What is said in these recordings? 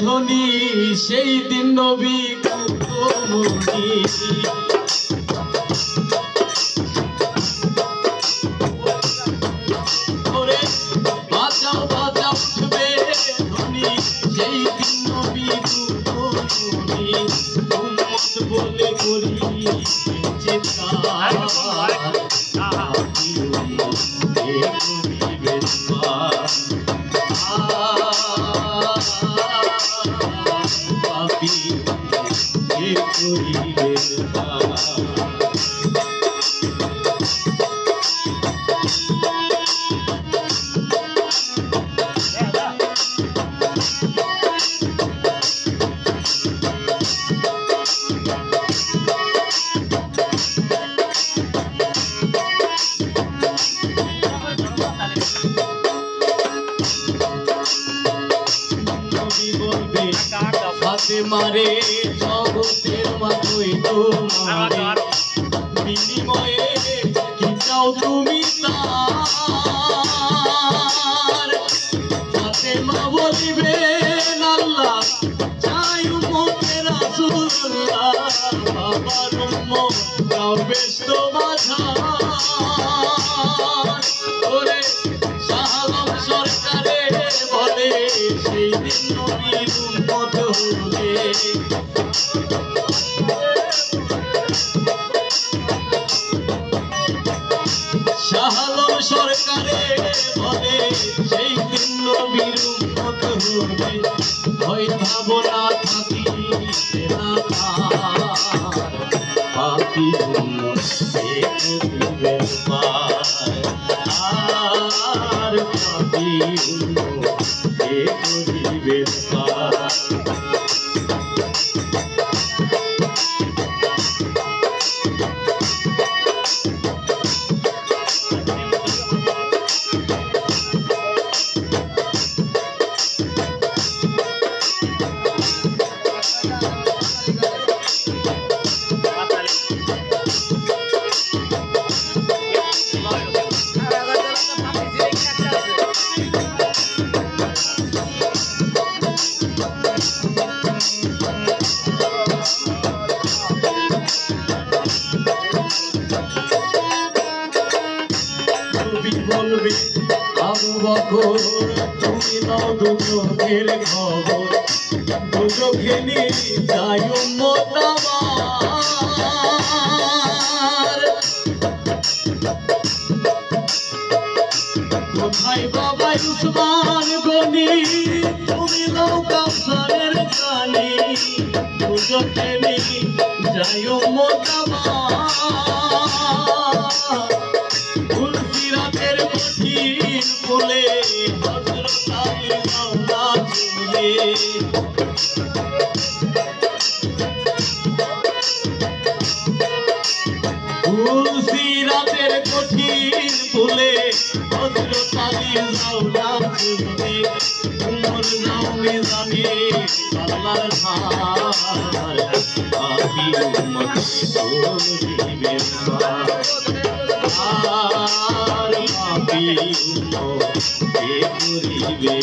ধনী সেই দিন নবী কুতুবমণি ওরে বাঁচাও মারে জগতের মাতই তোমারে বিনিময়ে কি চাও তুমি তার। আল্লাহ চাই রাসূলুল্লাহ উম্মত তাও মাঝার ওরে শাহালম সরকারে বলে সেই দিন নবীর শাহালম সরকারে বলে সেই নবীর উম্মত হলে ভয় ভাবনা থাকিতে না বলবে আবু বকর তুমি নাও দু চোখের খবর দু চোখে নিয়ে যাই কোথায় বাবা উসমান গনি? তুমি নাও কাউসারের জানি দু চোখে নিয়ে যাই ফুলসিরাতের কঠিন ফুলে হযরত আলী মাওলা ঝুলে ফুলসিরাতের কঠিন ফুলে হযরত আলী মাওলা ঝুলে উমর নামে জানে আল্লাহর ধার আবি উম্মত করিবে পার। করিবে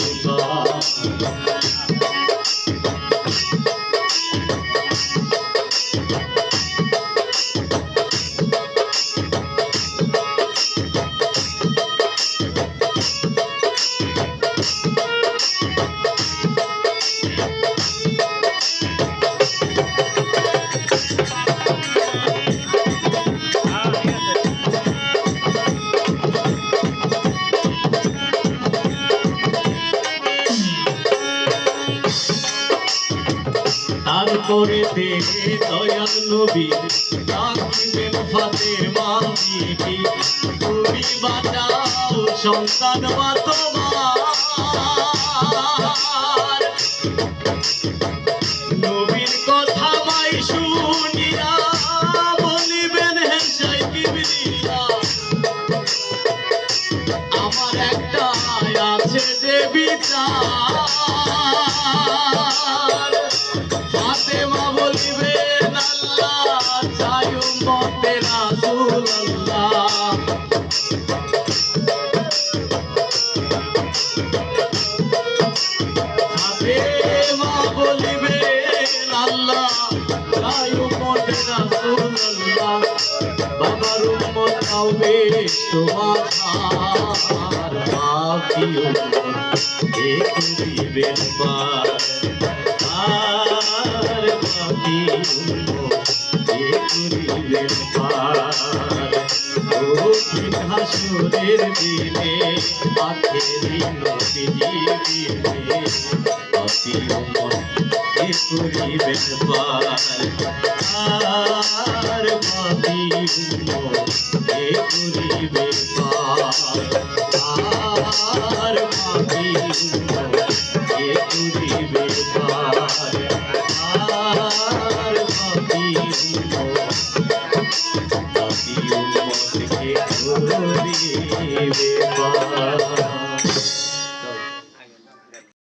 তারপরে দেখে দয়াল নবী রাখিবেন ফাতের মাবিবি তুমি বাঁচাও সন্তান বা তোমার। নবীর কথা মাই শুনিয়া বলিবেন হেসাই কিবরিয়া। আমার একটা আছে যে বিচার। ফাতেমা বলিবেন আল্লাহ চাই তোমার আর বাকি উম্মত কে করিবেন পার কে পার কঠিন হাসুরের দিনে আখেরি নবীজি দিনে অতি উম্মত কে করিবেন পার আর উম্মত কে করিবে পার আর বাকি উম্মত